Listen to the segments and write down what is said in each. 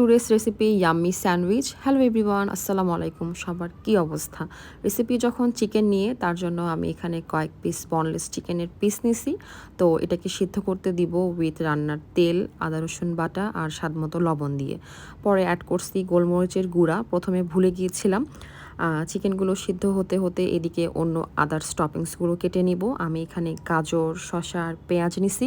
Today's recipe yummy sandwich hello everyone আসসালামু আলাইকুম সবার কি অবস্থা? রেসিপি যখন চিকেন নিয়ে, তার জন্য আমি এখানে কয়েক পিস বনলেস চিকেনের পিস নিছি। তো এটাকে সিদ্ধ করতে দিব উইথ রান্নার তেল, আদা, রসুন বাটা আর স্বাদ মতো লবণ দিয়ে। পরে অ্যাড করছি গোলমরিচের গুঁড়া। প্রথমে ভুলে গিয়েছিলাম। চিকেনগুলো সিদ্ধ হতে হতে এদিকে অন্য আদার্স টপিংসগুলো কেটে নিব। আমি এখানে গাজর, শসা আর পেঁয়াজ নিছি।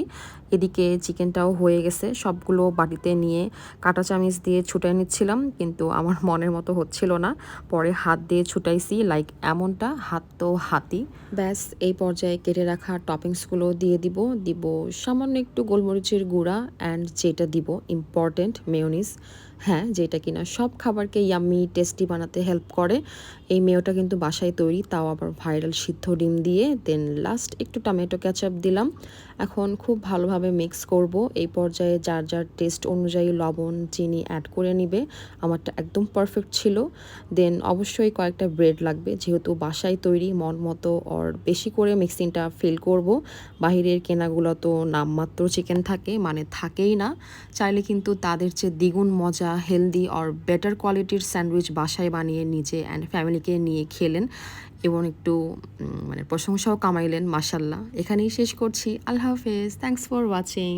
এদিকে চিকেনটাও হয়ে গেছে। সবগুলো বাড়িতে নিয়ে কাটা চামিচ দিয়ে ছুটাই নিচ্ছিলাম, কিন্তু আমার মনের মতো হচ্ছিল না। পরে হাত দিয়ে ছুটাইছি লাইক এমনটা, হাত তো হাতি ব্যাস, এই পর্যায়ে কেটে রাখা টপিংসগুলো দিয়ে দিব। দিব সামান্য একটু গোলমরিচের গুঁড়া অ্যান্ড যেটা দিব ইম্পর্টেন্ট মেয়নিস হ্যাঁ যেটা কিনা সব খাবারকে ইয়াম্মি টেস্টি বানাতে হেল্প করে। এই মেয়োটা কিন্তু বাসায় তৈরি, তাও আবার ভাইরাল সিদ্ধ ডিম দিয়ে। দেন লাস্ট একটু টমেটো ক্যাচাপ দিলাম। এখন খুব ভালোভাবে মিক্স করব। এই পর্যায়ে যার যার টেস্ট অনুযায়ী লবণ, চিনি অ্যাড করে নিবে। আমারটা একদম পারফেক্ট ছিল। দেন অবশ্যই কয়েকটা ব্রেড লাগবে। যেহেতু বাসায় তৈরি, মন মতো ওর বেশি করে মিক্সিংটা ফিল করব। বাহিরের কেনাগুলো তো নামমাত্র চিকেন থাকে মানে থাকেই না। চাইলে কিন্তু তাদের চেয়ে দ্বিগুণ মজা হেলদি অর বেটার কোয়ালিটির স্যান্ডউইচ বাসায় বানিয়ে নিজে অ্যান্ড ফ্যামিলিকে নিয়ে খেলেন এবং একটু মানে প্রশংসাও কামাইলেন মাসাল্লাহ এখানেই শেষ করছি। আল্লাহ হাফেজ। Thanks for watching